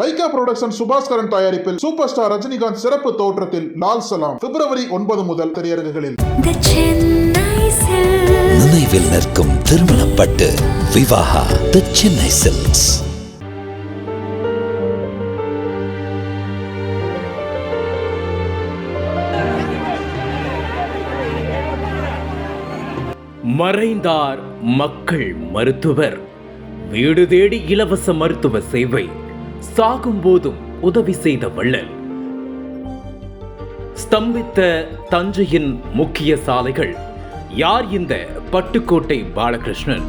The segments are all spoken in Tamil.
லைகா புரொடக்ஷன் சுபாஸ்கரன் தயாரிப்பில் சூப்பர் ஸ்டார் ரஜினிகாந்த் சிறப்பு தோற்றத்தில் லால் சலாம். பிப்ரவரி ஒன்பது முதல் திரையரங்குகளில். The Chennai Silks. நினைவில் நிற்கும் திருமணப்பட்டு விவாகா தி சென்னை சில்க்ஸ் மறைந்தார் மக்கள் மருத்துவர். வீடு தேடி இலவச மருத்துவ சேவை. சாகும் போதும் உதவி செய்த வள்ளல். ஸ்தம்பித்த தஞ்சையின் முக்கிய சாலைகள் யார் இந்த பட்டுக்கோட்டை பாலகிருஷ்ணன்?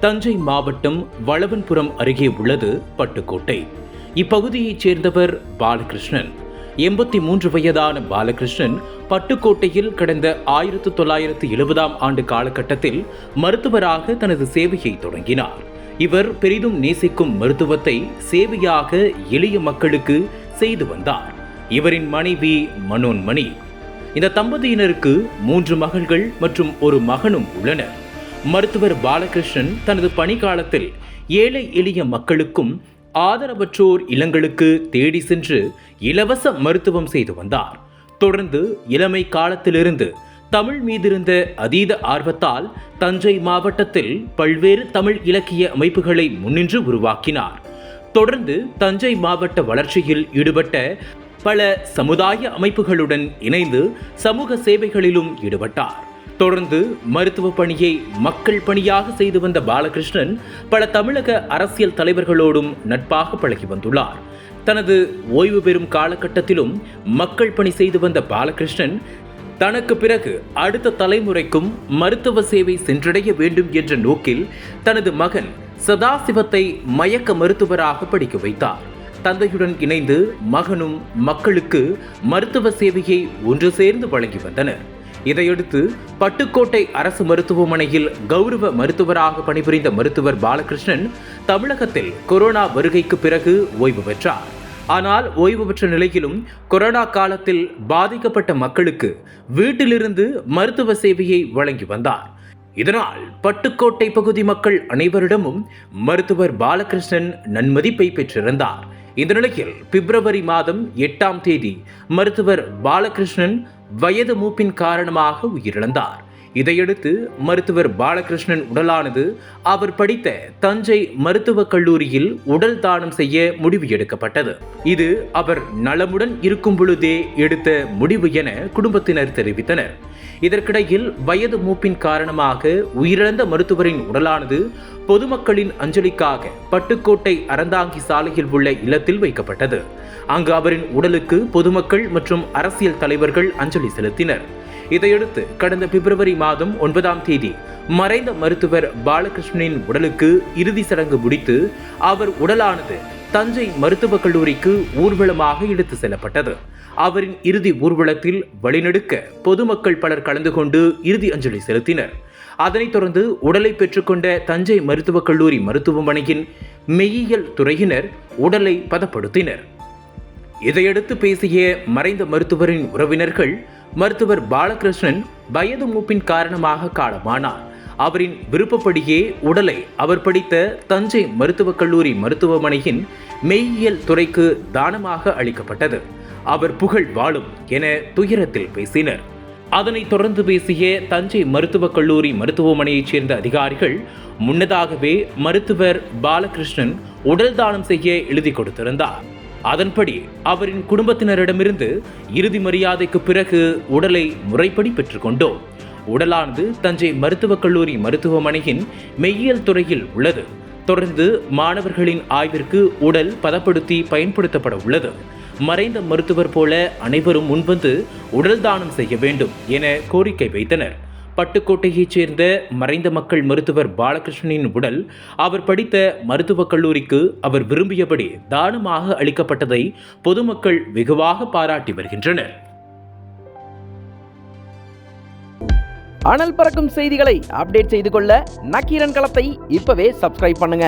தஞ்சை மாவட்டம் வளவன்புரம் அருகே உள்ளது பட்டுக்கோட்டை. இப்பகுதியைச் சேர்ந்தவர் பாலகிருஷ்ணன். எண்பத்தி மூன்று வயதான பாலகிருஷ்ணன் பட்டுக்கோட்டையில் கடந்த ஆயிரத்து தொள்ளாயிரத்து எழுபதாம் ஆண்டு காலகட்டத்தில் மருத்துவராக தனது சேவையை தொடங்கினார். இவர் பெரிதும் நேசிக்கும் மருத்துவத்தை சேவையாக எளிய மக்களுக்கு செய்து வந்தார். இவரின் மனைவி மனோன்மணி. இந்த தம்பதியினருக்கு மூன்று மகள்கள் மற்றும் ஒரு மகனும் உள்ளனர். மருத்துவர் பாலகிருஷ்ணன் தனது பணிக்காலத்தில் ஏழை எளிய மக்களுக்கும் ஆதரவற்றோர் இல்லங்களுக்கு தேடி சென்று இலவச மருத்துவம் செய்து வந்தார். தொடர்ந்து இளமை காலத்திலிருந்து தமிழ் மீதிருந்த அதீத ஆர்வத்தால் தஞ்சை மாவட்டத்தில் பல்வேறு தமிழ் இலக்கிய அமைப்புகளை முன்னின்று உருவாக்கினார். தொடர்ந்து தஞ்சை மாவட்ட வளர்ச்சியில் ஈடுபட்ட பல சமுதாய அமைப்புகளுடன் இணைந்து சமூக சேவைகளிலும் ஈடுபட்டார். தொடர்ந்து மருத்துவ பணியை மக்கள் பணியாக செய்து வந்த பாலகிருஷ்ணன் பல தமிழக அரசியல் தலைவர்களோடும் நட்பாக பழகி வந்துள்ளார். தனது ஓய்வு பெறும் காலகட்டத்திலும் மக்கள் பணி செய்து வந்த பாலகிருஷ்ணன் தனக்கு பிறகு அடுத்த தலைமுறைக்கும் மருத்துவ சேவை சென்றடைய வேண்டும் என்ற நோக்கில் தனது மகன் சதாசிவத்தை மயக்க மருத்துவராக படிக்க வைத்தார். தந்தையுடன் இணைந்து மகனும் மக்களுக்கு மருத்துவ சேவையை ஒன்று சேர்ந்து வழங்கி வந்தனர். இதையடுத்து பட்டுக்கோட்டை அரசு மருத்துவமனையில் கௌரவ மருத்துவராக பணிபுரிந்த மருத்துவர் பாலகிருஷ்ணன் தமிழகத்தில் கொரோனா வருகைக்கு பிறகு ஓய்வு பெற்றார். ஆனால் ஓய்வு பெற்ற நிலையிலும் கொரோனா காலத்தில் பாதிக்கப்பட்ட மக்களுக்கு வீட்டிலிருந்து மருத்துவ சேவையை வழங்கி வந்தார். இதனால் பட்டுக்கோட்டை பகுதி மக்கள் அனைவரிடமும் மருத்துவர் பாலகிருஷ்ணன் நன்மதிப்பை பெற்றிருந்தார். இந்த நிலையில் பிப்ரவரி மாதம் எட்டாம் தேதி மருத்துவர் பாலகிருஷ்ணன் வயது மூப்பின் காரணமாக உயிரிழந்தார். இதையடுத்து மருத்துவர் பாலகிருஷ்ணன் உடலானது அவர் படித்த தஞ்சை மருத்துவக் கல்லூரியில் உடல் தானம் செய்ய முடிவு எடுக்கப்பட்டது. இது அவர் நலமுடன் இருக்கும் பொழுதே எடுத்த முடிவு என குடும்பத்தினர் தெரிவித்தனர். இதற்கிடையில் வயது மூப்பின் காரணமாக உயிரிழந்த மருத்துவரின் உடலானது பொதுமக்களின் அஞ்சலிக்காக பட்டுக்கோட்டை அறந்தாங்கி சாலையில் உள்ள இல்லத்தில் வைக்கப்பட்டது. அங்கு அவரின் உடலுக்கு பொதுமக்கள் மற்றும் அரசியல் தலைவர்கள் அஞ்சலி செலுத்தினர். இதையடுத்து கடந்த பிப்ரவரி மாதம் ஒன்பதாம் தேதி மறைந்த மருத்துவர் பாலகிருஷ்ணனின் உடலுக்கு இறுதி சடங்கு முடித்து அவர் உடலானது தஞ்சை மருத்துவக் கல்லூரிக்கு ஊர்வலமாக எடுத்து செல்லப்பட்டது. அவரின் இறுதி ஊர்வலத்தில் வழிநெடுக்க பொதுமக்கள் பலர் கலந்து கொண்டு இறுதி அஞ்சலி செலுத்தினர். அதனைத் தொடர்ந்து உடலை பெற்றுக்கொண்ட தஞ்சை மருத்துவக் கல்லூரி மருத்துவமனையின் மெய்யியல் துறையினர் உடலை பதப்படுத்தினர். இதையடுத்து பேசிய மறைந்த மருத்துவரின் உறவினர்கள் மருத்துவர் பாலகிருஷ்ணன் வயது மூப்பின் காரணமாக காலமானார். அவரின் விருப்பப்படியே உடலை அவர் படித்த தஞ்சை மருத்துவக் கல்லூரி மருத்துவமனையின் மெய்யியல் துறைக்கு தானமாக அளிக்கப்பட்டது. அவர் புகழ் வாழும் என துயரத்தில் பேசினர். அதனைத் தொடர்ந்து பேசிய தஞ்சை மருத்துவக் கல்லூரி மருத்துவமனையைச் சேர்ந்த அதிகாரிகள் முன்னதாகவே மருத்துவர் பாலகிருஷ்ணன் உடல் தானம் செய்ய எழுதி கொடுத்திருந்தார். அதன்படி அவரின் குடும்பத்தினரிடமிருந்து இறுதி மரியாதைக்கு பிறகு உடலை முறைப்படி பெற்றுக்கொண்டோம் உடலானது தஞ்சை மருத்துவக் கல்லூரி மருத்துவமனையின் மெய்யியல் துறையில் உள்ளது. தொடர்ந்து மாணவர்களின் ஆய்விற்கு உடல் பதப்படுத்தி பயன்படுத்தப்பட உள்ளது. மறைந்த மருத்துவர் போல அனைவரும் முன்வந்து உடல் தானம் செய்ய வேண்டும் என கோரிக்கை வைத்தனர். பட்டுக்கோட்டையைச் சேர்ந்த மறைந்த மக்கள் மருத்துவர் பாலகிருஷ்ணனின் உடல் அவர் படித்த மருத்துவக் கல்லூரிக்கு அவர் விரும்பியபடி தானமாக அளிக்கப்பட்டதை பொதுமக்கள் வெகுவாக பாராட்டி வருகின்றனர். அனல் பறக்கும் செய்திகளை அப்டேட் செய்து கொள்ள நக்கீரன் களத்தை இப்பவே சப்ஸ்கிரைப் பண்ணுங்க.